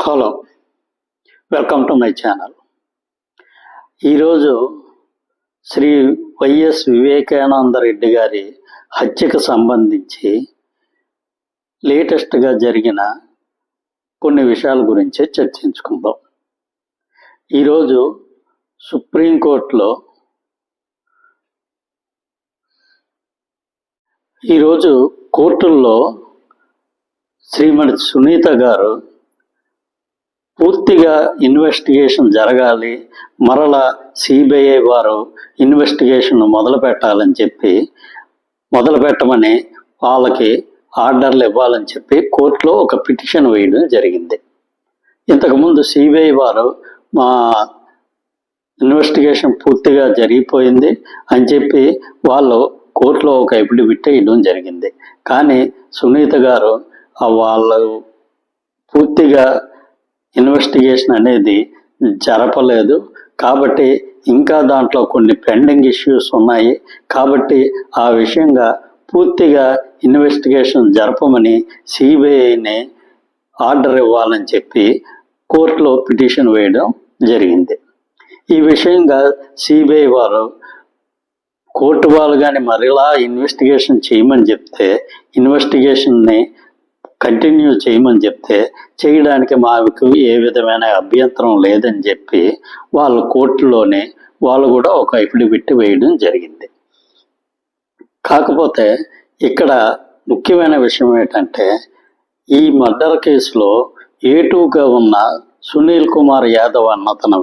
Hello welcome to my channel ఈరోజు Shri YS Vivekananda Reddy గారి హత్యకు సంబంధించి లేటెస్ట్గా జరిగిన కొన్ని విషయాల గురించి చర్చించుకుందాం. ఈరోజు సుప్రీంకోర్టులో ఈరోజు కోర్టుల్లో శ్రీమతి సునీత గారు పూర్తిగా ఇన్వెస్టిగేషన్ జరగాలి. మరలా సిబిఐ వారు ఇన్వెస్టిగేషన్ మొదలు పెట్టాలని చెప్పి మొదలు పెట్టమని వాళ్ళకి ఆర్డర్లు ఇవ్వాలని చెప్పి కోర్టులో ఒక పిటిషన్ వేయడం జరిగింది. ఇంతకుముందు సిబిఐ వారు మా ఇన్వెస్టిగేషన్ పూర్తిగా జరిగిపోయింది అని చెప్పి వాళ్ళు కోర్టులో ఒక ఎఫిడవిట్ వేయడం జరిగింది. కానీ సునీత గారు వాళ్ళు పూర్తిగా ఇన్వెస్టిగేషన్ అనేది జరపలేదు. కాబట్టి ఇంకా దాంట్లో కొన్ని పెండింగ్ ఇష్యూస్ ఉన్నాయి. కాబట్టి ఆ విషయంగా పూర్తిగా ఇన్వెస్టిగేషన్ జరపమని సిబిఐని ఆర్డర్ ఇవ్వాలని చెప్పి కోర్టులో పిటిషన్ వేయడం జరిగింది. ఈ విషయంగా సిబిఐ వారు కోర్టు వాళ్ళు కానీ మరలా ఇన్వెస్టిగేషన్ చేయమని చెప్తే ఇన్వెస్టిగేషన్ని కంటిన్యూ చేయమని చెప్తే చేయడానికి మాకు ఏ విధమైన అభ్యంతరం లేదని చెప్పి వాళ్ళు కోర్టులోనే వాళ్ళు కూడా ఒక ఎఫిడవిట్ వేయడం జరిగింది. కాకపోతే ఇక్కడ ముఖ్యమైన విషయం ఏంటంటే ఈ మర్డర్ కేసులో ఏటుగా ఉన్న సునీల్ కుమార్ యాదవ్ అన్న తన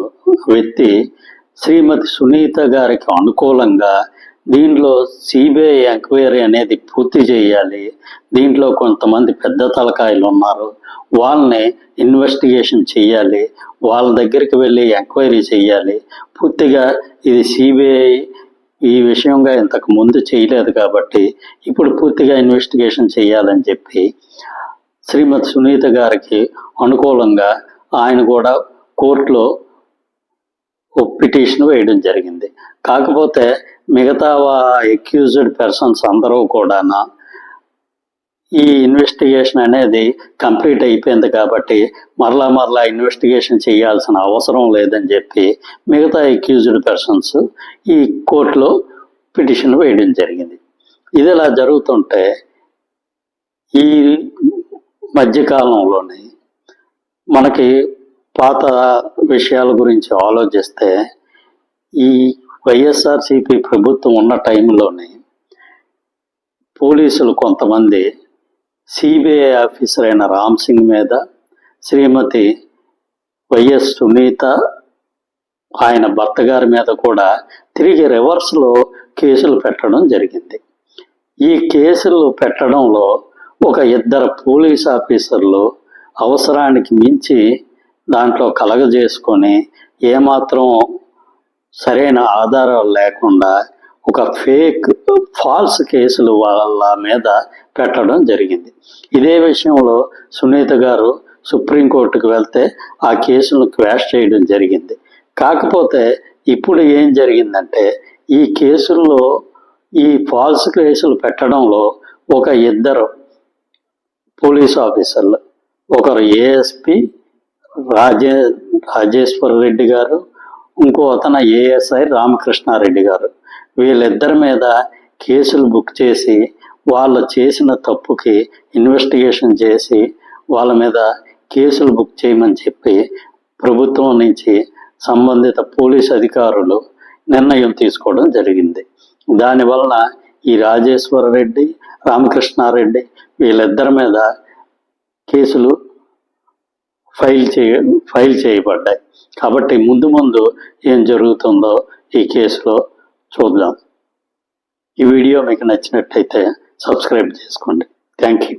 వ్యక్తి శ్రీమతి సునీత గారికి అనుకూలంగా దీనిలో సిబిఐ ఎంక్వైరీ అనేది పూర్తి చేయాలి. దీంట్లో కొంతమంది పెద్ద తలకాయలు ఉన్నారు. వాళ్ళని ఇన్వెస్టిగేషన్ చేయాలి. వాళ్ళ దగ్గరికి వెళ్ళి ఎంక్వైరీ చేయాలి. పూర్తిగా ఇది సిబిఐ ఈ విషయంగా ఇంతకు ముందు చేయలేదు కాబట్టి ఇప్పుడు పూర్తిగా ఇన్వెస్టిగేషన్ చేయాలని చెప్పి శ్రీమతి సునీత గారికి అనుకూలంగా ఆయన కూడా కోర్టులో పిటిషన్ వేయడం జరిగింది. కాకపోతే మిగతా ఎక్యూజ్డ్ పర్సన్స్ అందరూ కూడా ఈ ఇన్వెస్టిగేషన్ అనేది కంప్లీట్ అయిపోయింది కాబట్టి మరలా మరలా ఇన్వెస్టిగేషన్ చేయాల్సిన అవసరం లేదని చెప్పి మిగతా ఎక్యూజ్డ్ పర్సన్స్ ఈ కోర్టులో పిటిషన్ వేయడం జరిగింది. ఇది ఇలా జరుగుతుంటే ఈ మధ్యకాలంలోనే మనకి పాత విషయాల గురించి ఆలోచిస్తే ఈ వైఎస్ఆర్సిపి ప్రభుత్వం ఉన్న టైంలోనే పోలీసులు కొంతమంది సిబిఐ ఆఫీసర్ అయిన రామ్ సింగ్ మీద శ్రీమతి వైఎస్ సునీత ఆయన భర్త గారి మీద కూడా తిరిగి రివర్స్లో కేసులు పెట్టడం జరిగింది. ఈ కేసులు పెట్టడంలో ఒక ఇద్దరు పోలీస్ ఆఫీసర్లు అవసరానికి మించి దాంట్లో కలగజేసుకొని ఏమాత్రం సరైన ఆధారాలు లేకుండా ఒక ఫేక్ ఫాల్స్ కేసులు వాళ్ళ మీద పెట్టడం జరిగింది. ఇదే విషయంలో సునీత గారు సుప్రీంకోర్టుకు వెళ్తే ఆ కేసును క్వాష్ చేయడం జరిగింది. కాకపోతే ఇప్పుడు ఏం జరిగిందంటే ఈ కేసుల్లో ఈ ఫాల్స్ కేసులు పెట్టడంలో ఒక ఇద్దరు పోలీస్ ఆఫీసర్లు ఒకరు ఏఎస్పి రాజే రాజేశ్వర రెడ్డి గారు ఇంకో అతను ఏఎస్ఐ రామకృష్ణారెడ్డి గారు. వీళ్ళిద్దరి మీద కేసులు బుక్ చేసి వాళ్ళు చేసిన తప్పుకి ఇన్వెస్టిగేషన్ చేసి వాళ్ళ మీద కేసులు బుక్ చేయమని చెప్పి ప్రభుత్వం నుంచి సంబంధిత పోలీస్ అధికారులు నిర్ణయం తీసుకోవడం జరిగింది. దానివలన ఈ రాజేశ్వర రెడ్డి రామకృష్ణారెడ్డి వీళ్ళిద్దరి మీద కేసులు ఫైల్ చేయ ఫైల్ చేయబడ్డాయి. కాబట్టి ముందు ముందు ఏం జరుగుతుందో ఈ కేసులో చూద్దాం. ఈ వీడియో మీకు నచ్చినట్టయితే సబ్స్క్రైబ్ చేసుకోండి. Thank you.